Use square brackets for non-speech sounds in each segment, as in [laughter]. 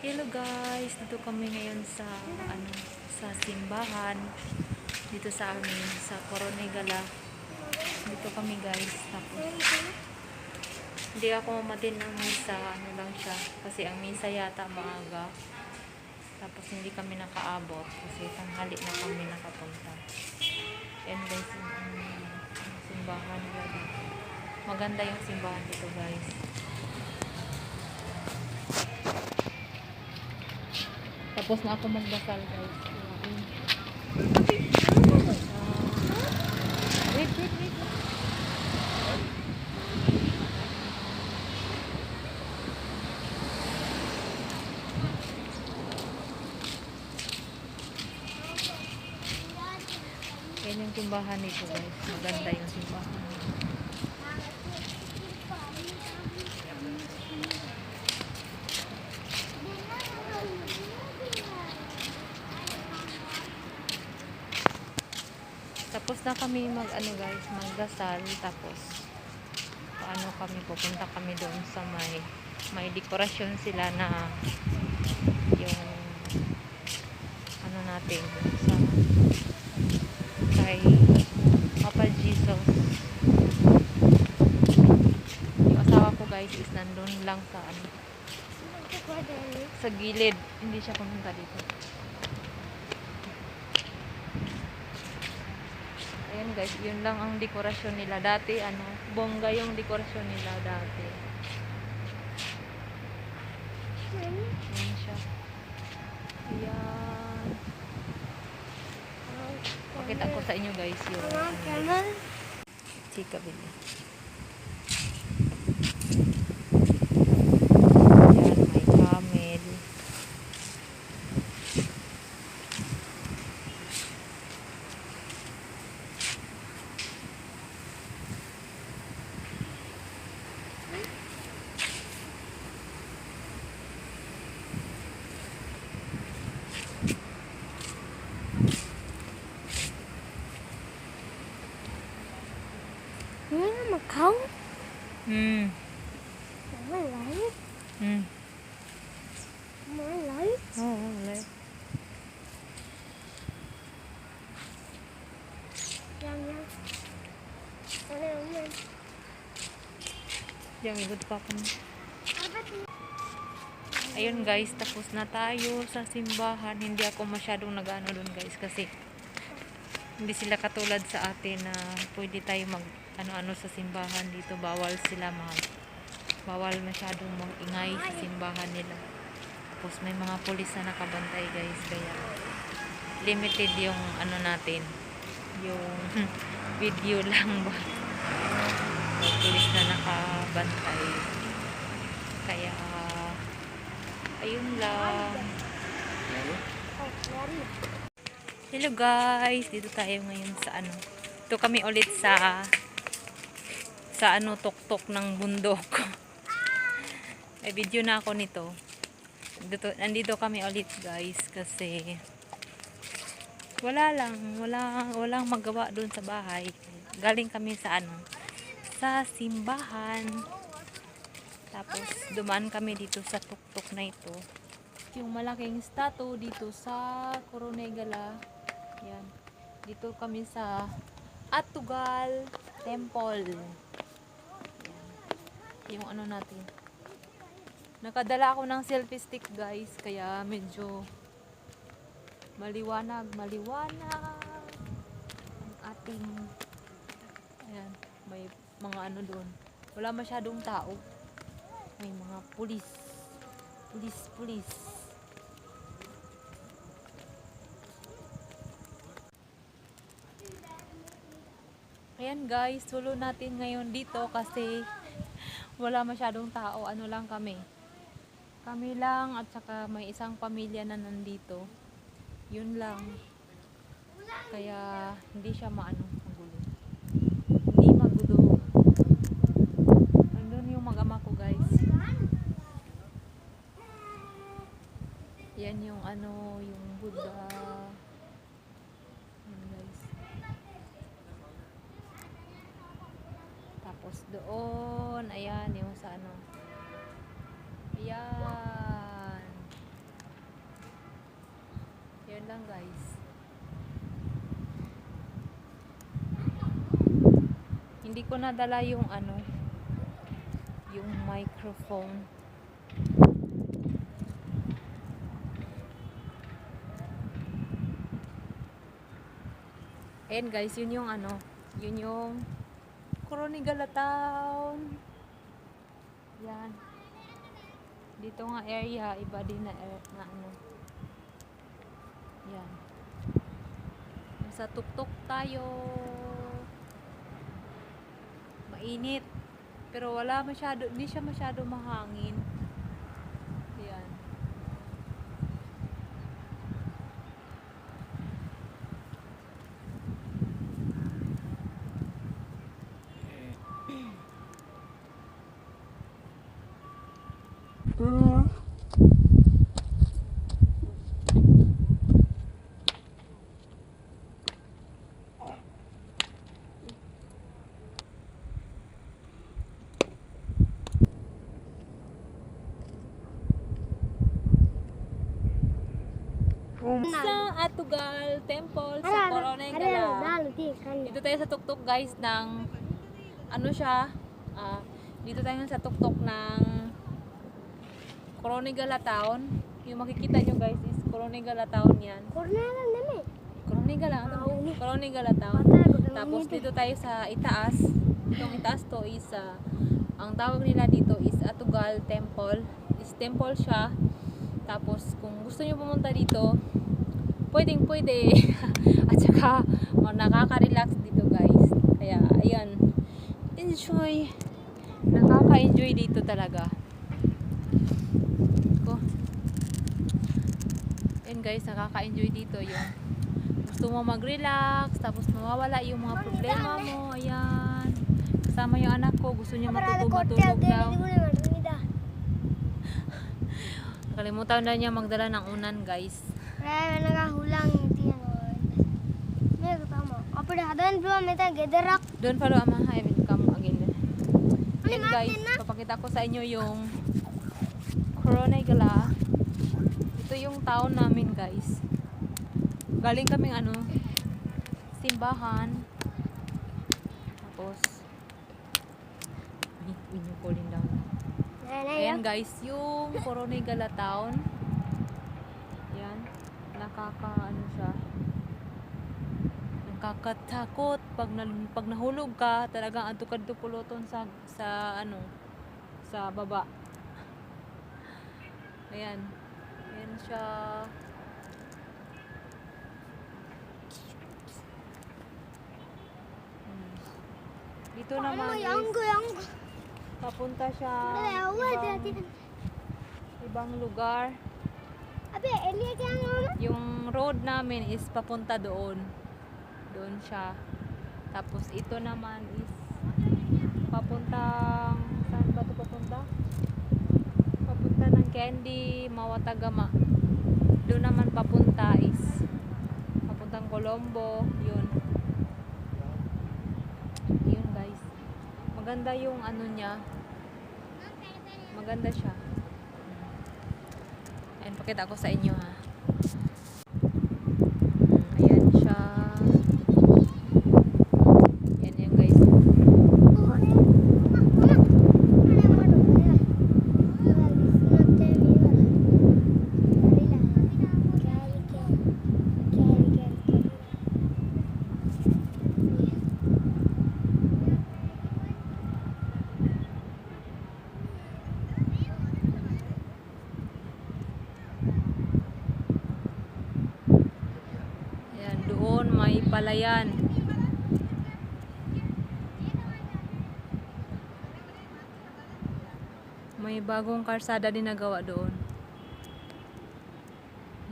Hello guys, dito kami ngayon sa ano sa simbahan dito sa amin sa Coronegala. Dito kami guys. Tapos hindi ako matin ng misa, ano lang siya kasi ang misa yata maaga. Tapos hindi kami nakaabot kasi tanghali na kami nakapunta. And guys, um, simbahan dito. Maganda yung simbahan dito guys. Tapos na ako magdasal guys. Wait, wait, wait. Yan yung simbahan nito guys. Maganda yung simbahan. Tapos na kami mag ano guys, magdasal tapos paano kami pupunta kami doon sa may may dekorasyon sila na yung ano natin sa kay Papa Jesus. Yung asawa ko guys is nandun lang sa ano sa gilid. Hindi siya pumunta dito. Ayan guys, yun lang ang dekorasyon nila dati. Ano, bongga yung dekorasyon nila dati. Ayan siya. Ayan. Pakita ko sa inyo guys yung chika bili. Ayan, may camel. Ini Macau? Hmm. Malay? Hmm. Malay? Oo, oh, wala. Yang yang. Ano yan? Diyan, igod pa tuh? Ayun guys, tapos na tayo sa simbahan. Hindi ako masyadong nag-ano doon guys kasi hindi sila katulad sa atin na pwede tayo mag ano-ano sa simbahan dito. Bawal sila mag bawal masyadong ingay sa simbahan nila. Tapos may mga pulis na nakabantay guys kaya limited yung ano natin yung [laughs] video lang ba? May pulis na nakabantay. Kaya ayun lang. Hello guys. Dito tayo ngayon sa ano. Ito kami ulit sa sa ano tuktok ng bundok. [laughs] May video na ako nito. Dito, nandito kami ulit guys kasi wala lang wala, walang magawa doon sa bahay. Galing kami sa ano sa simbahan. Tapos dumaan kami dito sa tuktok na ito. Yung malaking statue dito sa Coronegala. Yan. Dito kami sa Atugal Temple. Yung ano natin. Nakadala ako ng selfie stick guys kaya medyo maliwanag maliwanag ang ating ayan may mga ano doon. Wala masyadong tao. May mga pulis pulis pulis. Ayan guys sulo natin ngayon dito kasi wala masyadong tao ano lang kami. Kami lang at saka may isang pamilya na nandito. Yun lang. Kaya hindi siya maano magulo. Hindi magulo. Nandun yung mag-ama ko guys. Yan yung ano yung Buddha yan guys tapos doon ayan yung sa ano ayan lang guys. Hindi ko nadala yung ano, yung microphone. Ayan guys, yun yung ano, yun yung Coronigala Town. Yan. Dito nga area, iba din na, na ano. Yan. Nasa tuktok tayo. Mainit. Pero wala masyado, hindi siya masyado mahangin. Yan. Sa Atugal Temple sa di, kan. Dito tayo sa tuktok guys ng ano siya? ah, dito tayo sa tuktok ng Coronegala Town. Yung makikita nyo guys is Coronegala Town yan. Corona lang naman. Coronegala, ano? Coronegala Town. Tapos dito tayo sa itaas. Itong itaas to is ah, ang tawag nila dito is Atugal Temple. Is temple siya. Tapos kung gusto niyo pumunta dito, pwedeng pwede. [laughs] At saka oh, nakaka-relax dito guys. Kaya ayan. Enjoy. Nakaka-enjoy dito talaga. Ko. Ayan guys, nakaka-enjoy dito yung gusto mo mag-relax, tapos mawawala yung mga problema mo. Ayan. Kasama yung anak ko, gusto niya matulog-matulog daw. [laughs] Nakalimutan na niya magdala ng unan, guys. Ano. Apre hadan bro meta gederak. Doon pa ama, I will come again. Ano Ayan natin guys, papakita ko sa inyo yung Coronegala. Ito yung town namin, guys. Galing kaming ano, simbahan. Tapos, ay, inukulin daw. Nanay. Ayan guys, yung Coronegala Town. Nakaka ano siya. Nakakatakot pag na, pag nahulog ka, talagang atukad puluton sa sa ano sa baba. [laughs] Ayan. Ayan siya. Hmm. Dito naman is papunta siya ibang, ibang lugar. Abe. Yung road namin is papunta doon. Doon siya. Tapos ito naman is papuntang saan ba ito papunta? Papunta ng Candy, Mawatagama. Doon naman papunta is papuntang Colombo, yun. Yun guys. Maganda yung ano niya. Maganda siya. Ayan, pakita ko sa inyo ha. Mm, Ayan siya. Ayan yan guys. Ayan, doon may palayan. May bagong karsada din nagawa doon.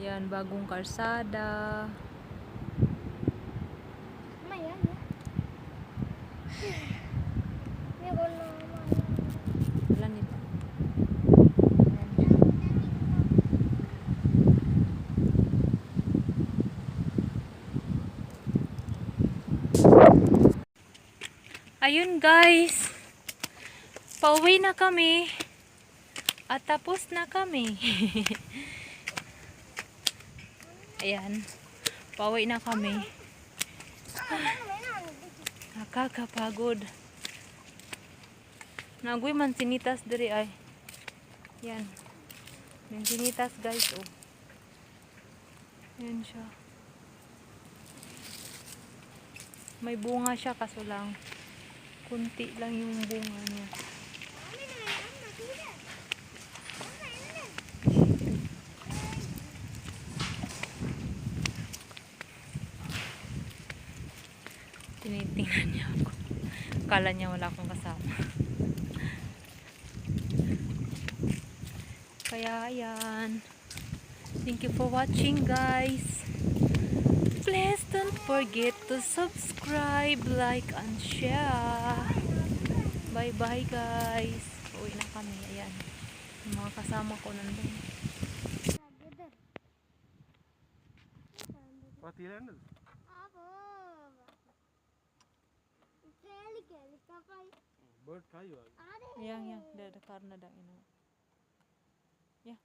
Yan, bagong karsada. [sighs] Wala nito. Ayun guys. Pauwi na kami. At tapos na kami. [laughs] Ayan. Pauwi na kami. Nakakapagod. Nagoy man sinitas diri ay. Yan. May sinitas guys oh. Yan siya. May bunga siya kaso lang kunti lang yung bunga niya. Tinitingnan niya ako. Kala niya wala akong kasama. Kaya ayan. Thank you for watching guys. Please don't forget to subscribe, like, and share. Bye bye guys. Uwi na kami. Ayan. Yung mga kasama ko nandun. Patirando. Bird kayu, yang yang dari karena dah ini. Ya.